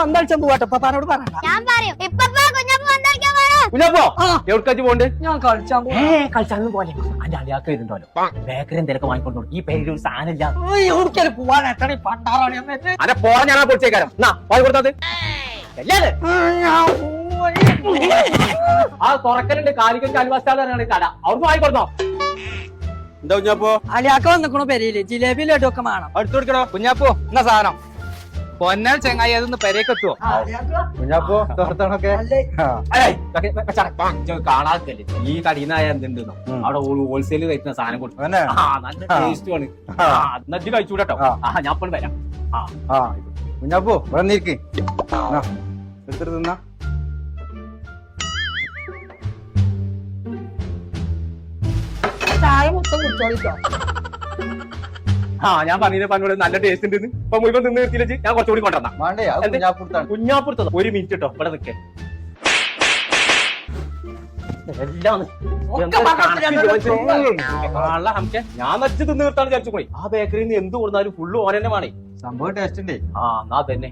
പന്തളിച്ചാൻ പോവാട്ടോ. പപ്പാനോട് പറയണ്ട. ഞാൻ പറയും. ഇപ്പൊ കുഞ്ഞപ്പ. എവിടേക്കാച്ച് പോണ്ട് ഞാൻ കളിച്ചാൻ ഏ കളിച്ചാലും പോലെ അന്റെ അളിയാക്ക വരുന്നുണ്ടല്ലോ. ബേക്കറി എന്തൊക്കെ വാങ്ങിക്കൊണ്ടു ഈ പേരിൽ ഒരു സാധനം ഇല്ല. എവിടേക്കാലും പോവാൻ എത്ര പണ്ടാറാണ് അതെ പോരാ ഞാൻ പൊളിച്ചേക്കാരം. എന്നാ വാങ്ങി കൊടുത്തത് എല്ലാരും ആ തുറക്കലുണ്ട്. കാലിക്കറ്റ് അൽവാസ്റ്റാണ് കട അവിടുന്ന് വാങ്ങി കൊടുത്തോ എന്താ കുഞ്ഞാപ്പോ? അലിയാക്ക വന്നിക്കണു പെരയിൽ. ജിലേബി ലഡുവൊക്കെ വേണം. അടുത്ത് കൊടുക്കണോ? കുഞ്ഞാപ്പോ എന്നാ സാധനം? പൊന്നാൽ ചെങ്ങായി അതൊന്ന് പെരേക്കെത്തുവോ കുഞ്ഞാപ്പോ തോർത്തണൊക്കെ കാണാക്കല്ലേ ഈ കടീന്നായ എന്തുണ്ടെന്നോ? അവിടെ ഹോൾസെയിൽ കഴിക്കുന്ന സാധനം കൊടുത്തു. നല്ല. ടേസ്റ്റ് ആണ്. എന്നിട്ട് കഴിച്ചൂട്ടോ ആ. ഞാൻ ഇപ്പോൾ വരാം. കുഞ്ഞാപ്പോ ഇവിടെ നിൽക്ക് എടുത്തിട്ട് തിന്നാ. ചായ മൊത്തം കുടിച്ചോളിട്ടോ ആ ഞാൻ പറഞ്ഞു പറഞ്ഞോട് നല്ല ടേസ്റ്റ് ഉണ്ട് ഇപ്പൊ മുഴുവൻ നിന്ന് നിർത്തിയില്ലേ ഞാൻ കുറച്ചുകൂടി കൊണ്ടുവന്നാ. കുഞ്ഞാപ്പുറത്താണ്. ഒരു മിനിറ്റ് കേട്ടോ ഇവിടെ നിൽക്കേ ഞാൻ നച്ചു തിന്ന് തീർത്താണ് വിചാരിച്ചു പോയി. ആ ബേക്കറിയിൽ നിന്ന് എന്ത് കൊടുത്താലും ഫുള്ള് തന്നെ വേണേ. സംഭവം ടേസ്റ്റ് ഉണ്ട്. ആ എന്നാ തന്നെ.